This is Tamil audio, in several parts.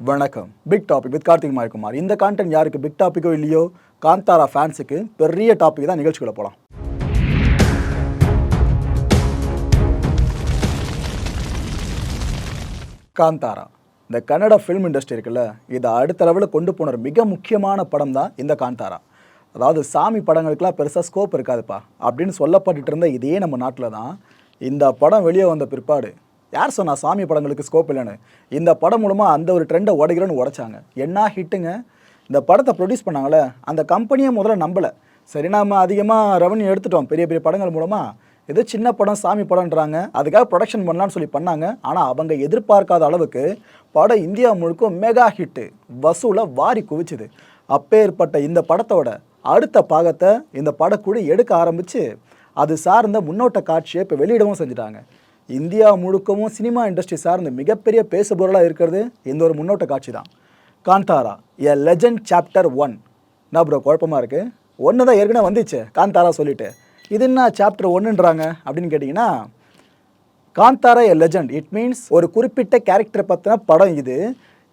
வணக்கம். Big topic with Karthik Mayakumar இந்த கான்டென்ட் யாருக்கு பிக் டாப்பிக்கோ இல்லையோ காந்தாரா ஃபேன்ஸுக்கு பெரிய டாபிக் தான் நிகழ்ச்சிகளை போகலாம் காந்தாரா இந்த கன்னட ஃபிலிம் இண்டஸ்ட்ரி இருக்குல்ல இதை அடுத்த லெவலில் கொண்டு போன மிக முக்கியமான படம் தான் இந்த காந்தாரா. அதாவது சாமி படங்களுக்கெல்லாம் பெருசாக ஸ்கோப் இருக்காதுப்பா. அப்படின்னு சொல்லப்பட்டுட்டு இருந்த இதே நம்ம நாட்டில் தான் இந்த படம் வெளியே வந்த பிற்பாடு யார் சொன்னா சாமி படங்களுக்கு ஸ்கோப் இல்லைன்னு? இந்த படம் மூலமாக அந்த ஒரு ட்ரெண்டை உடைக்கிறேன்னு உடைச்சாங்க. என்ன ஹிட்டுங்க இந்த படத்தை ப்ரொடியூஸ் பண்ணாங்களே அந்த கம்பெனியை முதல்ல நம்பலை. சரி நாம் அதிகமாக ரெவன்யூ எடுத்துட்டோம் பெரிய பெரிய படங்கள் மூலமாக ஏதோ சின்ன படம் சாமி படம்ன்றாங்க. அதுக்காக ப்ரொடக்ஷன் பண்ணலான்னு சொல்லி பண்ணாங்க. ஆனால் அவங்க எதிர்பார்க்காத அளவுக்கு படம் இந்தியா முழுக்க மெகா ஹிட்டு வசூலை வாரி குவிச்சுது. அப்பேற்பட்ட இந்த படத்தோட அடுத்த பாகத்தை இந்த படக்குழு எடுக்க ஆரம்பித்து அது சார்ந்த முன்னோட்ட காட்சியை இப்போ வெளியிடவும் செஞ்சுட்டாங்க. இந்தியா முழுக்கவும் சினிமா இண்டஸ்ட்ரி சார்ந்து மிகப்பெரிய பேசுபொருளாக இருக்கிறது இந்த ஒரு முன்னோட்ட காட்சி தான் Kantara a legend chapter one என்ன ப்ரோ குழப்பமாக இருக்குது ஒன்று தான் ஏற்கனவே வந்துச்சு காந்தாரா சொல்லிவிட்டு இது என்ன சாப்டர் ஒன்றுன்றாங்க அப்படின்னு கேட்டிங்கன்னா Kantara a legend it means ஒரு குறிப்பிட்ட கேரக்டரை பற்றின படம் இது.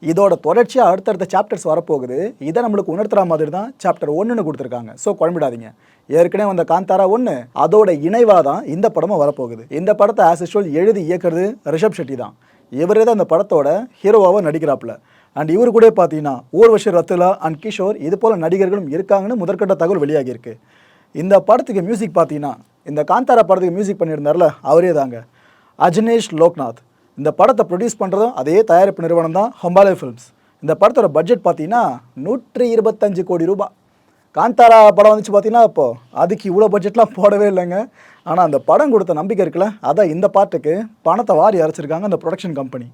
இதோட தொடர்ச்சியாக அடுத்தடுத்த சாப்டர்ஸ் வரப்போகுது. இதை நம்மளுக்கு உணர்த்துற மாதிரி தான் சாப்டர் ஒன்றுன்னு கொடுத்துருக்காங்க. ஸோ குழம்பிடாதீங்க. ஏற்கனவே வந்த காந்தாரா ஒன்று அதோட இணைவாக தான் இந்த படமும் வரப்போகுது. இந்த படத்தை ஆஸ் யூஷுவல் எழுதி இயக்குறது ரிஷப் ஷெட்டி தான். இவரே தான் இந்த படத்தோட ஹீரோவாக நடிக்கிறாப்புல. அண்ட் இவர் கூட பார்த்தீங்கன்னா ஊர்வஷி ரத்துலா அண்ட் கிஷோர் இது போல் நடிகர்களும் இருக்காங்கன்னு முதற்கட்ட தகவல் வெளியாகியிருக்கு. இந்த படத்துக்கு மியூசிக் பார்த்தீங்கன்னா இந்த காந்தாரா படத்துக்கு மியூசிக் பண்ணியிருந்தார்ல அவரே தாங்க. அஜினேஷ் லோக்நாத். இந்த படத்தை ப்ரொடியூஸ் பண்ணுறதும் அதே தயாரிப்பு நிறுவனம் தான் ஹம்பாலே ஃபிலிம்ஸ் இந்த படத்தோட பட்ஜெட் பார்த்தீங்கன்னா நூற்றி இருபத்தஞ்சு கோடி ரூபாய். காந்தாரா படம் வந்துச்சு பார்த்தீங்கன்னா அப்போது அதுக்கு இவ்வளோ பட்ஜெட்லாம் போடவே இல்லைங்க. ஆனால் அந்த படம் கொடுத்த நம்பிக்கை இருக்குல்ல? அதான் இந்த பாட்டுக்கு பணத்தை வாரி அரைச்சிருக்காங்க அந்த ப்ரொடக்ஷன் கம்பெனி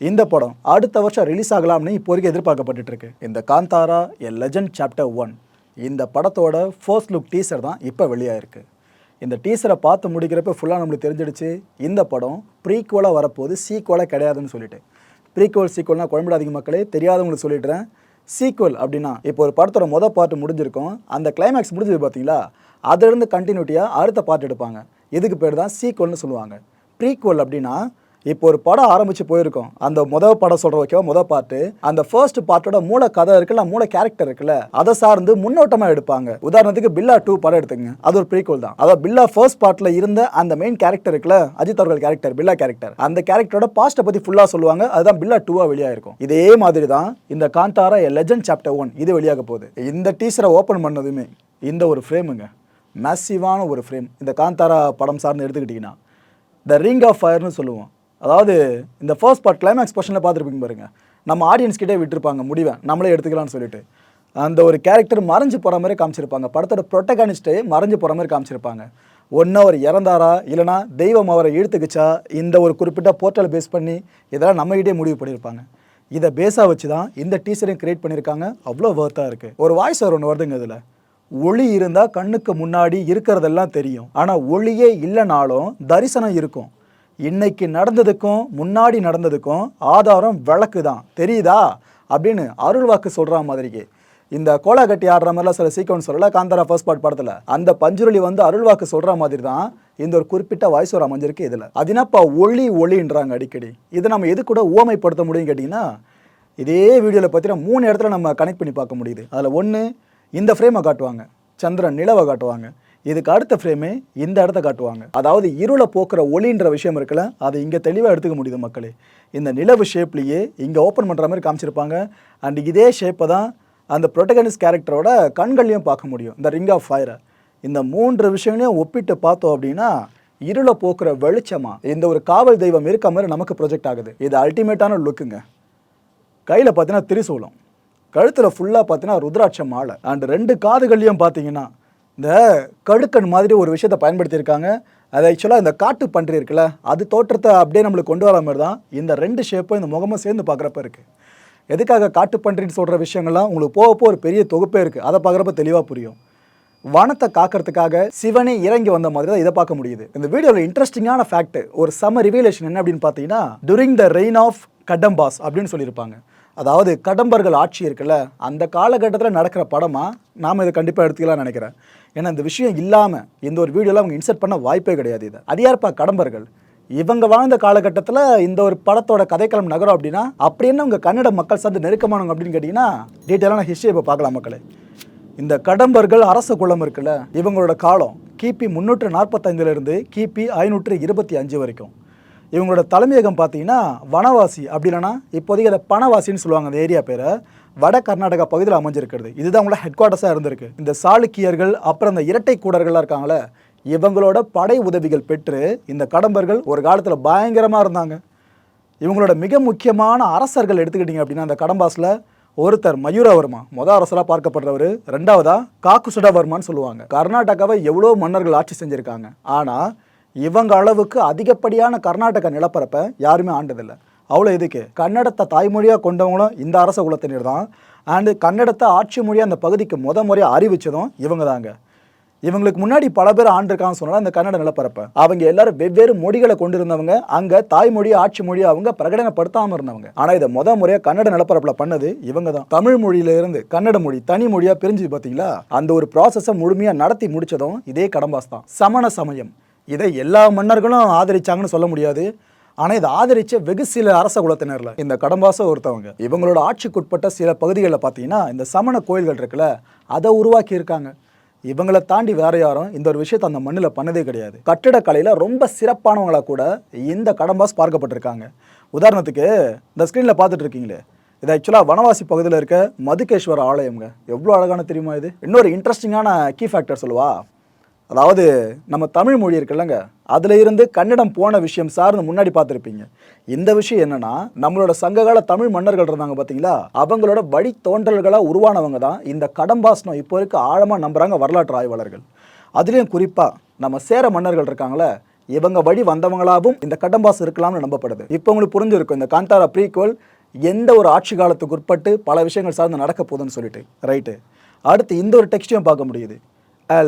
இந்த படம் அடுத்த வருஷம் ரிலீஸ் ஆகலாம்னு இப்போ வரைக்கும் எதிர்பார்க்கப்பட்டுருக்கு இந்த Kantara a legend chapter one இந்த படத்தோட ஃபர்ஸ்ட் லுக் டீசர் தான் இப்போ வெளியாகிருக்கு இந்த டீசரை பார்த்து முடிக்கிறப்ப ஃபுல்லாக நம்மளுக்கு தெரிஞ்சிடுச்சு இந்த படம் ப்ரீக்குவலாக வரப்போகுது சீக்குவலாக கிடையாதுன்னு சொல்லிட்டு. ப்ரீக்குவல் சீக்குவல்னால் குழம்பிடாதீங்க மக்களே தெரியாதவங்களுக்கு சொல்லிடுறேன். சீக்குவல் அப்படின்னா இப்போ ஒரு படத்தோட மொதல் பார்ட் முடிஞ்சிருக்கும். அந்த கிளைமேக்ஸ் முடிஞ்சது பார்த்தீங்களா அதிலிருந்து கண்டினியூட்டியாக அடுத்த பார்ட் எடுப்பாங்க. இதுக்கு பேர் தான் சீக்குவல்னு சொல்லுவாங்க. ப்ரீக்குவல் அப்படின்னா இப்போ ஒரு படம் ஆரம்பிச்சு போயிருக்கோம். அந்த முதல் படம் சொல்ற ஓகேவா முதல் பாட்டு அந்த ஃபர்ஸ்ட் பாட்டோட மூல கதை இருக்குல்ல மூல கேரக்டர் இருக்குல்ல அதை சார்ந்து முன்னோட்டமா எடுப்பாங்க. உதாரணத்துக்கு பில்லா டூ படம் எடுத்துங்க அது ஒரு ப்ரீக்குவல் தான். அதாவது பில்லா ஃபர்ஸ்ட் பார்ட்ல இருந்த அந்த மெயின் கேரக்டர் இருக்குல்ல அஜித் அவர்கள் கேரக்டர் பில்லா கேரக்டர் அந்த கேரக்டரோட பாஸ்ட்டை பத்தி ஃபுல்லா சொல்லுவாங்க. அதுதான் பில்லா டூவா வெளியாயிருக்கும். இதே மாதிரி தான் இந்த Kantara a legend chapter one இது வெளியாக போகுது. இந்த டீசரை ஓப்பன் பண்ணதுமே இந்த ஒரு ஃப்ரேமுங்க மேசிவான ஒரு ஃப்ரேம் இந்த காந்தாரா படம் சார்ந்து எடுத்துக்கிட்டிங்கன்னா த ரிங் ஆஃப் ஃபயர்னு சொல்லுவோம். அதாவது இந்த ஃபர்ஸ்ட் பார்ட் கிளைமேக்ஸ் போர்ஷனில் பார்த்துருப்பீங்க பாருங்க. நம்ம ஆடியன்ஸ் கிட்டே விட்டுருப்பாங்க முடிவை. நம்மளே எடுத்துக்கலாம்னு சொல்லிட்டு. அந்த ஒரு கேரக்டர் மறைஞ்சு போகிற மாதிரி காமிச்சிருப்பாங்க. படத்தோட ப்ரொட்டகானிஸ்டே மறைஞ்சு போகிற மாதிரி காமிச்சிருப்பாங்க. ஒன்று அவர் இறந்தாரா? இல்லைனா தெய்வம் அவரை இழுத்துக்குச்சா? இந்த ஒரு குறிப்பிட்ட போர்ட்டலை பேஸ் பண்ணி இதெல்லாம் நம்மகிட்டே முடிவு பண்ணியிருப்பாங்க. இதை பேஸாக வச்சு தான் இந்த டீச்சரையும் கிரியேட் பண்ணியிருக்காங்க. அவ்வளோ ஒர்த்தாக இருக்குது ஒரு வாய்ஸ் அவர் ஒன்று வருதுங்க இதில். ஒளி இருந்தால் கண்ணுக்கு முன்னாடி இருக்கிறதெல்லாம் தெரியும். ஆனால் ஒளியே இல்லைனாலும் தரிசனம் இருக்கும். இன்னைக்கு நடந்ததுக்கும் முன்னாடி நடந்ததுக்கும் ஆதாரம் விளக்கு தான். தெரியுதா? அப்படின்னு அருள் வாக்கு சொல்கிற மாதிரிக்கு. இந்த கோலா கட்டி ஆடுற மாதிரிலாம் சில சீக்வன்ஸ் சொல்லல காந்தாரா ஃபர்ஸ்ட் பார்ட் படத்தில். அந்த பஞ்சுருளி வந்து அருள் வாக்கு சொல்கிற மாதிரி தான் இந்த ஒரு குறிப்பிட்ட வாய்ஸ் ஒரு அமைஞ்சிருக்கு இதில். அது என்னப்பா ஒளி ஒளின்றாங்க அடிக்கடி. இதை நம்ம எது கூட ஓமைப்படுத்த முடியும் கேட்டிங்கன்னா இதே வீடியோவில் பார்த்தீங்கன்னா மூணு இடத்துல நம்ம கனெக்ட் பண்ணி பார்க்க முடியுது. அதில் ஒன்று இந்த ஃப்ரேமை காட்டுவாங்க. சந்திரன் நிலவை காட்டுவாங்க. இதுக்கு அடுத்த ஃப்ரேமே இந்த இடத்த காட்டுவாங்க. அதாவது இருளை போக்குற ஒளின்ற விஷயம் இருக்குல்ல அதை இங்கே தெளிவாக எடுத்துக்க முடியுது மக்களே. இந்த நிலவு ஷேப்லேயே இங்கே ஓப்பன் பண்ணுற மாதிரி காமிச்சிருப்பாங்க. அண்ட் இதே ஷேப்பை தான் அந்த ப்ரொட்டகனிஸ்ட் கேரக்டரோட கண்கள்லையும் பார்க்க முடியும். இந்த ரிங் ஆஃப் ஃபயரை இந்த மூன்று விஷயங்களையும் ஒப்பிட்டு பார்த்தோம் அப்படின்னா இருளை போக்குற வெளிச்சமா இந்த ஒரு காவல் தெய்வம் இருக்க மாதிரி நமக்கு ப்ரொஜெக்ட் ஆகுது. இது அல்டிமேட்டான லுக்குங்க கையில் பார்த்தீங்கன்னா திரிசூலம். கழுத்தில் ஃபுல்லாக பார்த்தீங்கன்னா ருத்ராட்ச மாலை. அண்ட் ரெண்டு காதுகள்லையும் பார்த்தீங்கன்னா இந்த கடுக்கன் மாதிரி ஒரு விஷயத்தை பயன்படுத்தியிருக்காங்க. அது ஆக்சுவலாக இந்த காட்டு பன்றி இருக்குல்ல அது தோற்றத்தை அப்படியே நம்மளுக்கு கொண்டு வர மாதிரி தான் இந்த ரெண்டு ஷேப்பும் இந்த முகமும் சேர்ந்து பார்க்குறப்ப இருக்குது எதுக்காக காட்டு பன்றின்னு சொல்கிற விஷயங்கள்லாம் உங்களுக்கு போக போக ஒரு பெரிய தொகுப்பே இருக்குது அதை பார்க்குறப்ப தெளிவாக புரியும். வனத்தை காக்கிறதுக்காக சிவனே இறங்கி வந்த மாதிரி தான் இதை பார்க்க முடியுது. இந்த வீடியோவில் இன்ட்ரெஸ்டிங்கான ஃபேக்ட் ஒரு சம ரிவியலேஷன் என்ன அப்படின்னு பார்த்தீங்கன்னா during the reign of Kadambas அப்படின்னு சொல்லியிருப்பாங்க. அதாவது கடம்பர்கள் ஆட்சி இருக்குல்ல அந்த காலகட்டத்தில் நடக்கிற படமாக நாம் இதை கண்டிப்பாக எடுத்துக்கலாம்னு நினைக்கிறேன். ஏன்னா இந்த விஷயம் இல்லாமல் இந்த ஒரு வீடியோவில் அவங்க இன்சர்ட் பண்ண வாய்ப்பே கிடையாது இதை. அது கடம்பர்கள். இவங்க வாழ்ந்த காலகட்டத்தில் இந்த ஒரு படத்தோட கதைக்களம் நகரம் அப்படின்னா அப்படி என்ன உங்கள் கன்னட மக்கள் சார்ந்து நெருக்கமானவங்க அப்படின்னு கேட்டிங்கன்னா டீட்டெயிலான ஹிஸ்ட்ரி இப்போ பார்க்கலாம் மக்களே. இந்த கடம்பர்கள் அரச குளம் இருக்குல்ல இவங்களோட காலம் கிபி முந்நூற்று நாற்பத்தைந்துலேருந்து கிபி ஐநூற்று இருபத்தி அஞ்சு வரைக்கும். இவங்களோட தலைமையகம் பார்த்தீங்கன்னா வனவாசி அப்படி இல்லைன்னா இப்போதைக்கு அதை பணவாசின்னு சொல்லுவாங்க அந்த ஏரியா பேரை. வட கர்நாடகா பகுதியில் அமைஞ்சிருக்கிறது. இதுதான் அவங்களோட ஹெட் குவார்ட்டர்ஸாக இருந்திருக்கு. இந்த சாளுக்கியர்கள் அப்புறம் இந்த இரட்டை கூடர்கள்லாம் இருக்காங்களே இவங்களோட படை உதவிகள் பெற்று இந்த கடம்பர்கள் ஒரு காலத்தில் பயங்கரமாக இருந்தாங்க. இவங்களோட மிக முக்கியமான அரசர்கள் எடுத்துக்கிட்டிங்க அப்படின்னா அந்த கடம்பாஸில் ஒருத்தர் மயூரவர்மா மொத அரசராக பார்க்கப்படுறவர். ரெண்டாவதா காக்குசுடவர்மான்னு சொல்லுவாங்க. கர்நாடகாவை எவ்வளோ மன்னர்கள் ஆட்சி செஞ்சுருக்காங்க. ஆனால் இவங்க அளவுக்கு அதிகப்படியான கர்நாடக நிலப்பரப்பை யாருமே ஆண்டதில்லை. அவ்வளோ இதுக்கு கன்னடத்தை தாய்மொழியாக கொண்டவங்களும் இந்த அரச குலத்தினர் தான். அண்டு கன்னடத்தை ஆட்சி மொழியாக அந்த பகுதிக்கு முத முறையாக அறிவிச்சதும் இவங்க தாங்க. இவங்களுக்கு முன்னாடி பல பேர் ஆண்டிருக்காங்கன்னு சொன்னால் அந்த கன்னட நிலப்பரப்பை. அவங்க எல்லாரும் வெவ்வேறு மொழிகளை கொண்டிருந்தவங்க. அங்கே தாய்மொழி ஆட்சி மொழி அவங்க பிரகடனப்படுத்தாமல் இருந்தவங்க. ஆனால் இதை முத முறையாக கன்னட நிலப்பரப்பில் பண்ணது இவங்க தான். தமிழ் மொழியிலிருந்து கன்னட மொழி தனி மொழியாக பிரிஞ்சு பார்த்தீங்களா அந்த ஒரு ப்ராசஸை முழுமையாக நடத்தி முடிச்சதும் இதே கடம்பாஸ் தான். சமண சமயம். இதை எல்லா மன்னர்களும் ஆதரிச்சாங்கன்னு சொல்ல முடியாது. ஆனால் இதை ஆதரிச்ச வெகு சில அரச குலத்தினரில். இந்த கடம்பாச ஒருத்தவங்க. இவங்களோட ஆட்சிக்குட்பட்ட சில பகுதிகளில் பார்த்தீங்கன்னா இந்த சமண கோயில்கள் இருக்குல்ல அதை உருவாக்கி இருக்காங்க இவங்களை தாண்டி வேற யாரும் இந்த ஒரு விஷயத்தை அந்த மண்ணில் பண்ணதே கிடையாது. கட்டிடக்கலையில் ரொம்ப சிறப்பானவங்களா கூட இந்த கடம்பாஸ் பார்க்கப்பட்டிருக்காங்க. உதாரணத்துக்கு இந்த ஸ்க்ரீனில் பார்த்துட்டு இருக்கீங்களே இது ஆக்சுவலாக வனவாசி பகுதியில் இருக்க மதுகேஸ்வர ஆலயம்ங்க. எவ்வளோ அழகான தெரியுமா இது? இன்னொரு இன்ட்ரெஸ்டிங்கான கீ ஃபேக்டர் சொல்லுவா? அதாவது நம்ம தமிழ் மொழி இருக்குல்லங்க அதில் இருந்து கன்னடம் போன விஷயம் சார்ன்னு முன்னாடி பார்த்துருப்பீங்க. இந்த விஷயம் என்னன்னா நம்மளோட சங்ககால தமிழ் மன்னர்கள் இருந்தாங்க பார்த்தீங்களா? அவங்களோட வழி தோன்றல்களாக உருவானவங்க தான் இந்த கடம்பாசனம் இப்போ இருக்க ஆழமாக நம்புகிறாங்க வரலாற்று ஆய்வாளர்கள். அதுலேயும் குறிப்பாக நம்ம சேர மன்னர்கள் இருக்காங்களே இவங்க வழி வந்தவங்களாகவும் இந்த கடம்பாஸ் இருக்கலாம்னு நம்பப்படுது. இப்போ உங்களுக்கு புரிஞ்சிருக்கும் இந்த காந்தாரா ப்ரீக்வல் எந்த ஒரு ஆட்சி காலத்துக்கு உட்பட்டு பல விஷயங்கள் சார்ந்து நடக்க போகுதுன்னு சொல்லிட்டு. ரைட்டு அடுத்து இந்த ஒரு டெக்ஸ்டையும் பார்க்க முடியுது.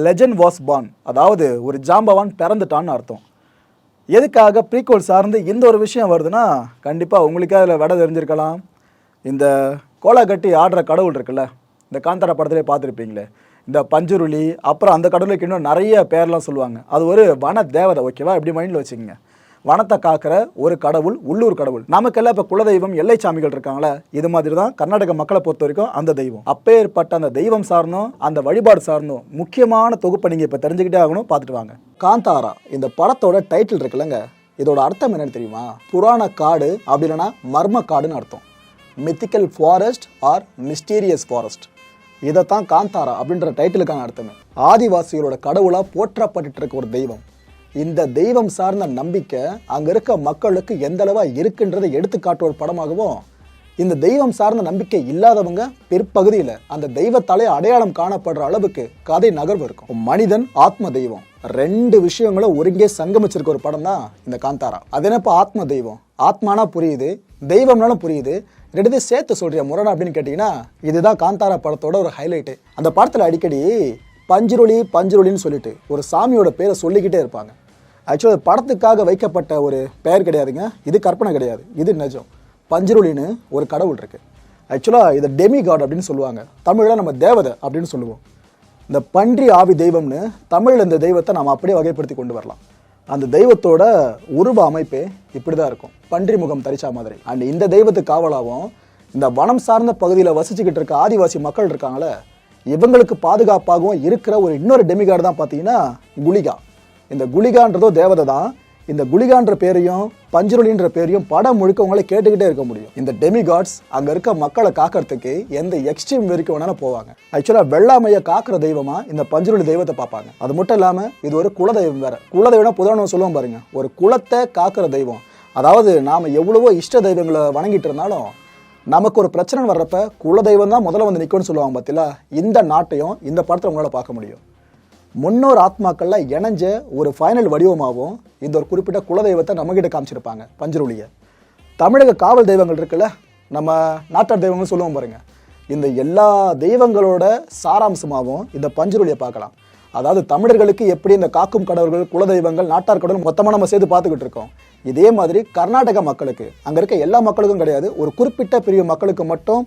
Legend was born. அதாவது ஒரு ஜாம்பவான் பிறந்துட்டான்னு அர்த்தம். எதுக்காக ப்ரீக்வல் சார்ந்து இந்த ஒரு விஷயம் வருதுன்னா கண்டிப்பாக உங்களுக்கே அதில் விட தெரிஞ்சிருக்கலாம். இந்த கோலா கட்டி ஆடுற கடவுள் இருக்குல்ல இந்த காந்தாரா படத்திலே பார்த்துருப்பீங்களே இந்த பஞ்சுருளி அப்புறம் அந்த கடவுளுக்கு இன்னும் நிறைய பேர்லாம் சொல்லுவாங்க. அது ஒரு வன தேவதை ஓகேவா இப்படி மைண்டில் வச்சுக்கோங்க. வனத்தை காக்கிற ஒரு கடவுள் உள்ளூர் கடவுள். நமக்கெல்லாம் இப்போ குலதெய்வம் எல்லை சாமிகள் இருக்காங்களே இது மாதிரி தான் கர்நாடக மக்களை பொறுத்த வரைக்கும் அந்த தெய்வம். அப்பேற்பட்ட அந்த தெய்வம் சார்ந்தும் அந்த வழிபாடு சார்ந்தும் முக்கியமான தொகுப்பை நீங்கள் இப்போ தெரிஞ்சுக்கிட்டே ஆகணும் பார்த்துட்டு வாங்க. காந்தாரா இந்த படத்தோட டைட்டில் இருக்குல்லங்க. இதோட அர்த்தம் என்னன்னு தெரியுமா? புராண காடு அப்படி இல்லைன்னா மர்ம காடுன்னு அர்த்தம். Mythical forest or mysterious forest இதைத்தான் காந்தாரா அப்படின்ற டைட்டிலுக்கான அர்த்தமே. ஆதிவாசிகளோட கடவுளாக போற்றப்பட்டு இருக்க ஒரு தெய்வம். இந்த தெய்வம் சார்ந்த நம்பிக்கை அங்க இருக்க மக்களுக்கு எந்த அளவா இருக்குன்றதை எடுத்து காட்டுற ஒரு படமாகவும் இந்த தெய்வம் சார்ந்த நம்பிக்கை இல்லாதவங்க பிற்பகுதியில் அந்த தெய்வத்தாலே அடையாளம் காணப்படுற அளவுக்கு கதை நகர்வு இருக்கும். மனிதன் ஆத்ம தெய்வம். ரெண்டு விஷயங்களும் ஒருங்கே சங்கமிச்சிருக்க ஒரு படம் தான் இந்த காந்தாரா. அது என்னப்போ ஆத்ம தெய்வம்? ஆத்மானா புரியுது தெய்வம்னாலும் புரியுது. ரெண்டுத்தையும் சேர்த்து சொல்கிற முரணா அப்படின்னு கேட்டிங்கன்னா இதுதான் காந்தாரா படத்தோட ஒரு ஹைலைட்டு அந்த படத்தில் அடிக்கடி பஞ்சுருளி பஞ்சுருளின்னு சொல்லிட்டு ஒரு சாமியோட பேரை சொல்லிக்கிட்டே இருப்பாங்க. ஆக்சுவலாக படத்துக்காக வைக்கப்பட்ட ஒரு பெயர் கிடையாதுங்க. இது கற்பனை கிடையாது. இது நிஜம். பஞ்சுருளின்னு ஒரு கடவுள் இருக்குது ஆக்சுவலாக இதை டெமி காட் அப்படின்னு சொல்லுவாங்க. தமிழில் நம்ம தேவதை அப்படின்னு சொல்லுவோம். இந்த பன்றி ஆவி தெய்வம்னு தமிழில் இந்த தெய்வத்தை நம்ம அப்படியே வகைப்படுத்தி கொண்டு வரலாம். அந்த தெய்வத்தோட உருவ அமைப்பே இப்படி தான் இருக்கும். பன்றி முகம் தரிச்சா மாதிரி. அண்ட் இந்த தெய்வத்துக்கு காவலாகவும் இந்த வனம் சார்ந்த பகுதியில் வசிச்சுக்கிட்டு இருக்க ஆதிவாசி மக்கள் இருக்காங்களே இவங்களுக்கு பாதுகாப்பாகவும் இருக்கிற ஒரு இன்னொரு டெமிகார்டு தான் பார்த்தீங்கன்னா குளிகா இந்த குளிகான்றதோ தேவதை தான். இந்த குளிகான்ற பேரையும் பஞ்சுருளின்ற பேரையும் படம் முழுக்க உங்களை கேட்டுக்கிட்டே இருக்க முடியும். இந்த டெமிகாட்ஸ் அங்கே இருக்க மக்களை காக்கிறதுக்கு எந்த எக்ஸ்ட்ரீம் வரைக்கும் வேணாலும் போவாங்க. ஆக்சுவலாக வெள்ளாமையை காக்கிற தெய்வமா இந்த பஞ்சுருளி தெய்வத்தை பார்ப்பாங்க. அது மட்டும் இல்லாமல் இது ஒரு குலதெய்வம் வேற. குலதெய்வம்னா புதனம் சொல்லுவோம் பாருங்க. ஒரு குலத்தை காக்கிற தெய்வம். அதாவது நாம் எவ்வளவோ இஷ்ட தெய்வங்களை வணங்கிட்டு இருந்தாலும் நமக்கு ஒரு பிரச்சனை வர்றப்ப குலதெய்வம் தான் முதல்ல வந்து நிற்கும்னு சொல்லுவாங்க பார்த்தீங்களா இந்த நாட்டையும் இந்த படத்தில் உங்களால் பார்க்க முடியும். முன்னோர் ஆத்மாக்களில் இணைஞ்ச ஒரு ஃபைனல் வடிவமாகவும் இந்த ஒரு குறிப்பிட்ட குலதெய்வத்தை நம்மகிட்ட காமிச்சிருப்பாங்க பஞ்சருளியை. தமிழக காவல் தெய்வங்கள் இருக்குல்ல நம்ம நாட்டார் தெய்வம்னு சொல்லுவோம் பாருங்கள் இந்த எல்லா தெய்வங்களோட சாராம்சமாகவும் இந்த பஞ்சருளியை பார்க்கலாம். அதாவது தமிழர்களுக்கு எப்படி இந்த காக்கும் கடவுள்கள் குலதெய்வங்கள் நாட்டார் கடவுள் மொத்தமாக நம்ம சேர்த்து பார்த்துக்கிட்டு இருக்கோம். இதே மாதிரி கர்நாடக மக்களுக்கு அங்கே இருக்க எல்லா மக்களுக்கும் கிடையாது ஒரு குறிப்பிட்ட பிரிவு மக்களுக்கு மட்டும்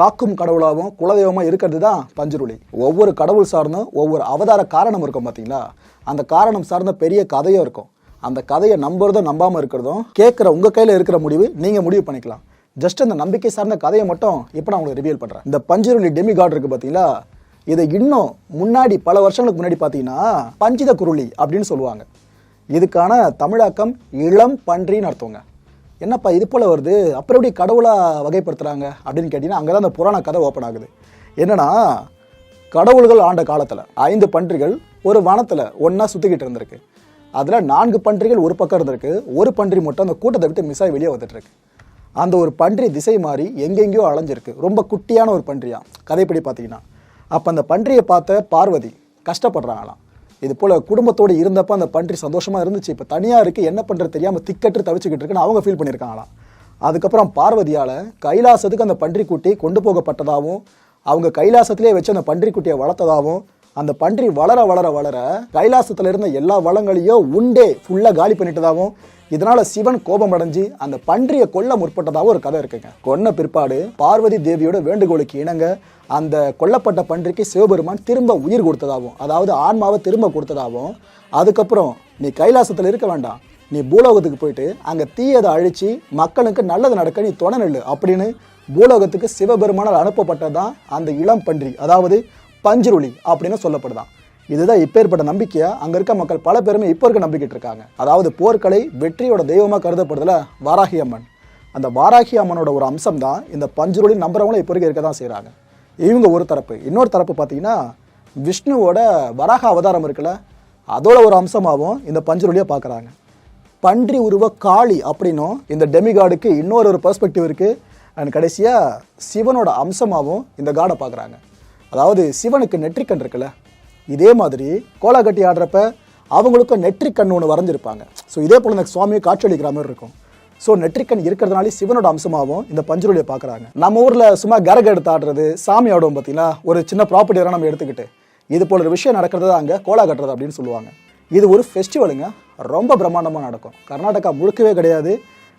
காக்கும் கடவுளாகவும் குலதெய்வமாக இருக்கிறது தான் பஞ்சருளி. ஒவ்வொரு கடவுள் சார்ந்தும் ஒவ்வொரு அவதார காரணம் இருக்கும் பார்த்தீங்களா அந்த காரணம் சார்ந்த பெரிய கதையும் இருக்கும். அந்த கதையை நம்புறதும் நம்பாமல் இருக்கிறதும் கேட்குற உங்கள் கையில் இருக்கிற முடிவு நீங்கள் முடிவு பண்ணிக்கலாம். ஜஸ்ட் அந்த நம்பிக்கை சார்ந்த கதையை மட்டும் இப்போ நான் உங்களுக்கு ரிவீல் பண்ணுறேன் இந்த பஞ்சருளி டெமி காட் இருக்குது பார்த்தீங்களா இதை இன்னும் முன்னாடி பல வருஷங்களுக்கு முன்னாடி பார்த்தீங்கன்னா பஞ்சித குருளி அப்படின்னு சொல்லுவாங்க. இதுக்கான தமிழாக்கம் இளம் பன்றின்னு அர்த்தவங்க என்னப்பா இது போல் வருது? அப்புறம் எப்படி கடவுளாக வகைப்படுத்துகிறாங்க அப்படின்னு கேட்டிங்கன்னா அங்கே தான் அந்த புராண கதை ஓப்பன் ஆகுது. என்னன்னா கடவுள்கள் ஆண்ட காலத்தில் ஐந்து பன்றிகள் ஒரு வனத்தில் ஒன்றா சுற்றிக்கிட்டு இருந்திருக்கு. அதில் நான்கு பன்றிகள் ஒரு பக்கம் இருந்திருக்கு. ஒரு பன்றி மட்டும் அந்த கூட்டத்தை விட்டு மிஸ் ஆகி வெளியே வந்துட்டுருக்கு அந்த ஒரு பன்றி திசை மாறி எங்கெங்கேயோ அலைஞ்சிருக்கு. ரொம்ப குட்டியான ஒரு பன்றியாக கதைப்படி பார்த்தீங்கன்னா. அப்போ அந்த பன்றியை பார்த்த பார்வதி கஷ்டப்படுறாங்களாம். இது போல் குடும்பத்தோடு இருந்தப்போ அந்த பன்றி சந்தோஷமாக இருந்துச்சு. இப்போ தனியாக இருக்குது என்ன பண்ணுறது தெரியாமல் திக்கற்று தவிச்சுக்கிட்டு இருக்குன்னு அவங்க ஃபீல் பண்ணியிருக்காங்களாம். அதுக்கப்புறம் பார்வதியால் கைலாசத்துக்கு அந்த பன்றிக்குட்டி கொண்டு போகப்பட்டதாகவும் அவங்க கைலாசத்திலே வச்சு அந்த பன்றிக்குட்டியை வளர்த்ததாகவும் அந்த பன்றி வளர வளர வளர கைலாசத்தில் இருந்த எல்லா வளங்களையும் உண்டே ஃபுல்லாக காலி பண்ணிட்டதாகவும் இதனால சிவன் கோபம் அடைஞ்சு அந்த பன்றியை கொல்ல முற்பட்டதாகவும் ஒரு கதை இருக்குங்க. கொன்ன பிற்பாடு பார்வதி தேவியோட வேண்டுகோளுக்கு இணங்க அந்த கொல்லப்பட்ட பன்றிக்கு சிவபெருமான் திரும்ப உயிர் கொடுத்ததாகவும் அதாவது ஆன்மாவை திரும்ப கொடுத்ததாகவும் அதுக்கப்புறம் நீ கைலாசத்தில் இருக்க வேண்டாம். நீ பூலோகத்துக்கு போயிட்டு அங்கே தீயதை அழிச்சு மக்களுக்கு நல்லது நடக்க நீ துணை நில்லு அப்படின்னு பூலோகத்துக்கு சிவபெருமானால் அனுப்பப்பட்டது தான் அந்த இளம் பன்றி அதாவது பஞ்சுருளி அப்படின்னு சொல்லப்படுதான். இதுதான் இப்பேற்பட்ட நம்பிக்கையா? அங்க இருக்க மக்கள் பல பேருமே இப்போ இருக்க நம்பிக்கிட்டு இருக்காங்க. அதாவது போர்க்கலை வெற்றியோட தெய்வமா கருதப்படுதுல வாராகி அம்மன். அந்த வாராகி அம்மனோட ஒரு அம்சம் தான் இந்த பஞ்சுருளி நம்புறவங்களும் இப்போ இருக்க இருக்க தான் செய்கிறாங்க இவங்க ஒரு தரப்பு. இன்னொரு தரப்பு பார்த்தீங்கன்னா விஷ்ணுவோட வராக அவதாரம் இருக்குல்ல அதோட ஒரு அம்சமாகவும் இந்த பஞ்சுருளியை பார்க்குறாங்க. பன்றி உருவ காளி அப்படின்னும் இந்த டெமிகாடுக்கு இன்னொரு ஒரு பெர்ஸ்பெக்டிவ் இருக்குது அண்ட் கடைசியாக சிவனோட அம்சமாகவும் இந்த காடை பார்க்குறாங்க. அதாவது சிவனுக்கு நெற்றிக்கண் இருக்குல்ல இதே மாதிரி கோலா கட்டி ஆடுறப்ப அவங்களுக்கும் நெற்றிக்கண் ஒன்று வரைஞ்சிருப்பாங்க. ஸோ இதே போல் இந்த சுவாமியை காட்சியளிக்கிற மாதிரி இருக்கும். ஸோ நெற்றிக்கண் இருக்கிறதுனாலே சிவனோட அம்சமாகவும் இந்த பஞ்சுருளியை பார்க்குறாங்க. நம்ம ஊரில் சும்மா கரக எடுத்து ஆடுறது சாமி ஆடுவோம் பார்த்தீங்கன்னா ஒரு சின்ன ப்ராப்பர்ட்டி நம்ம எடுத்துக்கிட்டு. இது போல ஒரு விஷயம் நடக்கிறது தான் அங்கே கோலா கட்டுறது அப்படின்னு சொல்லுவாங்க. இது ஒரு ஃபெஸ்டிவலுங்க ரொம்ப பிரம்மாண்டமாக நடக்கும். கர்நாடகா முழுக்கவே கிடையாது.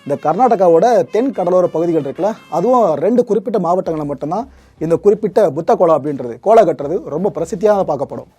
இந்த கர்நாடகாவோட தென் கடலோர பகுதிகள் இருக்குல்ல அதுவும் ரெண்டு குறிப்பிட்ட மாவட்டங்களில் மட்டும்தான் இந்த குறிப்பிட்ட புத்த கோலா அப்படின்றது கோலா கட்டுறது ரொம்ப பிரசித்தியாக பார்க்கப்படும்.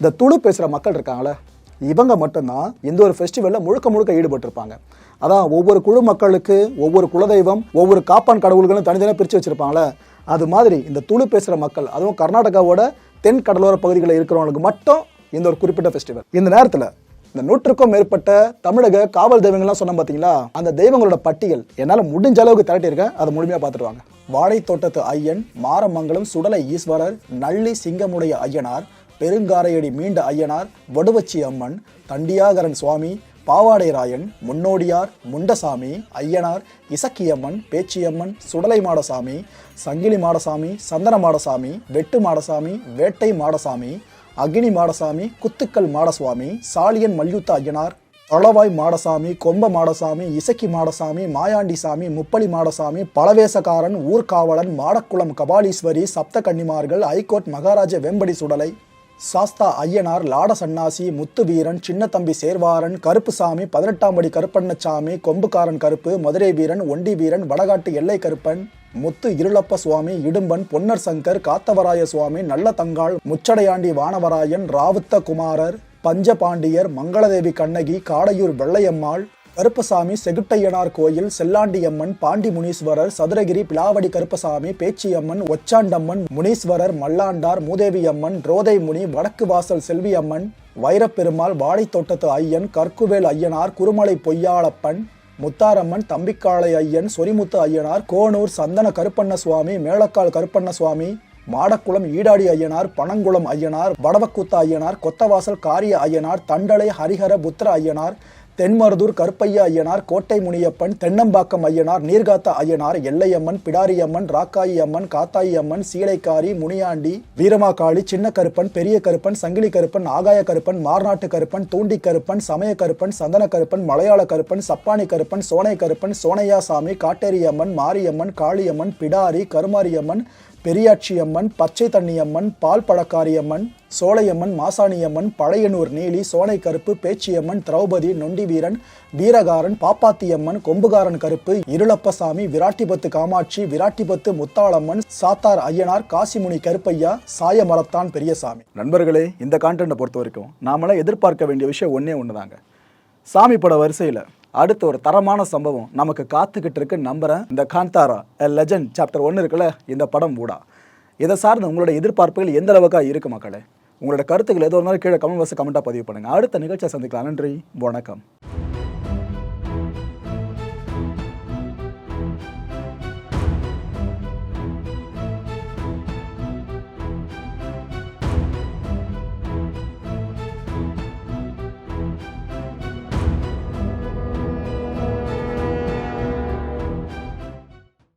இந்த துளு பேசுகிற மக்கள் இருக்காங்களே இவங்க மட்டும்தான் இந்த ஒரு ஃபெஸ்டிவலில் முழுக்க முழுக்க ஈடுபட்டிருப்பாங்க. அதான் ஒவ்வொரு குழு மக்களுக்கு ஒவ்வொரு குலதெய்வம் ஒவ்வொரு காப்பான் கடவுள்களும் தனித்தனியாக பிரித்து வச்சுருப்பாங்களே அது மாதிரி இந்த துளு பேசுகிற மக்கள் அதுவும் கர்நாடகாவோட தென் கடலோர பகுதிகளில் இருக்கிறவங்களுக்கு மட்டும் இந்த ஒரு குறிப்பிட்ட ஃபெஸ்டிவல் இந்த நேரத்தில் இந்த நூற்றுக்கும் மேற்பட்ட தமிழக காவல் தெய்வங்கள்லாம் சொன்னோம் பார்த்தீங்களா அந்த தெய்வங்களோட பட்டியல் என்னால் முடிஞ்ச அளவுக்கு திரட்டியிருக்கேன் அதை முழுமையாக பார்த்துருவாங்க. வாழை தோட்டத்து ஐயன் மாரமங்கலம் சுடலை ஈஸ்வரர் நள்ளி சிங்கமுடைய ஐயனார் பெருங்காரையடி மீண்ட ஐயனார் வடுவச்சி அம்மன் தண்டியாகரன் சுவாமி பாவாடை ராயன் முன்னோடியார் முண்டசாமி ஐயனார் இசக்கியம்மன் பேச்சியம்மன் சுடலை மாடசாமி சங்கிலி மாடசாமி சந்தன மாடசாமி வெட்டு மாடசாமி வேட்டை மாடசாமி அக்னி மாடசாமி குத்துக்கல் மாடசுவாமி சாலியன் மல்யுத்த ஐயனார் தொளவாய் மாடசாமி கொம்ப மாடசாமி இசக்கி மாடசாமி மாயாண்டி சாமி முப்பளி மாடசாமி பலவேசக்காரன் ஊர்காவலன் மாடக்குளம் கபாலீஸ்வரி சப்த கன்னிமார்கள் ஐகோர்ட் மகாராஜ வெம்படி சுடலை சாஸ்தா ஐயனார் லாட சன்னாசி முத்து வீரன் சின்னத்தம்பி சேர்வாரன் கருப்புசாமி பதினெட்டாம் படி கருப்பண்ணசாமி கொம்புக்காரன் கருப்பு மதுரை வீரன் ஒண்டி வீரன் வடகாட்டு எல்லை கருப்பன் முத்து இருளப்ப சுவாமி இடும்பன் பொன்னர் சங்கர் காத்தவராய சுவாமி நல்ல தங்காள் முச்சடையாண்டி வானவராயன் ராவுத்த குமாரர் பஞ்சபாண்டியர் மங்களதேவி கண்ணகி காடையூர் வெள்ளையம்மாள் கருப்பசாமி செகுட்டையனார் கோயில் செல்லாண்டியம்மன் பாண்டி முனீஸ்வரர் சதுரகிரி பிலாவடி கருப்பசாமி பேச்சியம்மன் ஒச்சாண்டம்மன் முனீஸ்வரர் மல்லாண்டார் மூதேவியம்மன் ரோதை முனி வடக்கு வாசல் செல்வியம்மன் வைரப்பெருமாள் வாழைத்தோட்டத்து ஐயன் கற்குவேல் ஐயனார் குருமலை பொய்யாளப்பன் முத்தாரம்மன் தம்பிக்காளை ஐயன் சொரிமுத்து ஐயனார் கோனூர் சந்தன கருப்பண்ண சுவாமி மேலக்கால் கருப்பண்ண சுவாமி மாடக்குளம் ஈடாடி ஐயனார் பனங்குளம் ஐயனார் வடவக்குத்த ஐயனார் கொத்தவாசல் காரிய ஐயனார் தண்டலை ஹரிஹர புத்திர ஐயனார் தென்மருதூர் கருப்பையா ஐயனார் கோட்டை முனியப்பன் தென்னம்பாக்கம் ஐயனார் நீர்காத்த ஐயனார் எல்லையம்மன் பிடாரியம்மன் ராக்காயி அம்மன் காத்தாயி அம்மன் சீலைக்காரி முனியாண்டி வீரமாக்காளி சின்ன கருப்பன் பெரிய கருப்பன் சங்கிலி கருப்பன் ஆகாய கருப்பன் மார்நாட்டு கருப்பன் தூண்டி கருப்பன் சமய கருப்பன் சந்தன கருப்பன் மலையாள கருப்பன் சப்பானி கருப்பன் சோனை கருப்பன் சோனையா சாமி காட்டேரியம்மன் மாரியம்மன் காளியம்மன் பிடாரி கருமாரியம்மன் பெரியாட்சியம்மன் பச்சை தண்ணியம்மன் பால் பழக்காரியம்மன் சோலையம்மன் மாசாணியம்மன் பழையனூர் நீலி சோனை கருப்பு பேச்சியம்மன் திரௌபதி நொண்டி வீரன் வீரகாரன் பாப்பாத்தியம்மன் கொம்புகாரன் கருப்பு இருளப்பசாமி விராட்டிபத்து காமாட்சி விராட்டிபத்து முத்தாளம்மன் சாத்தார் ஐயனார் காசிமுனி கருப்பையா சாயமரத்தான் பெரியசாமி. நண்பர்களே இந்த கான்டென்ட்டை பொறுத்த வரைக்கும் நாமெல்லாம் எதிர்பார்க்க வேண்டிய விஷயம் ஒன்றே ஒன்று தாங்க சாமி பட வரிசையில் அடுத்த ஒரு தரமான சம்பவம் நமக்கு காத்துக்கிட்டு இருக்கு. நம்புறேன். இந்த காந்தாரா எ லெஜண்ட் சாப்டர் ஒன்று இருக்குல்ல இந்த படம் ஊடா. இதை சார்ந்து உங்களோட எதிர்பார்ப்புகள் எந்த அளவுக்காக இருக்கு மக்களே? உங்களோட கருத்துக்கள் ஏதோ ஒரு நாள் கீழே கமெண்ட் பாக்ஸ் கமெண்ட்டாக பதிவு பண்ணுங்கள் அடுத்த நிகழ்ச்சியை சந்திக்கலாம். நன்றி. வணக்கம்.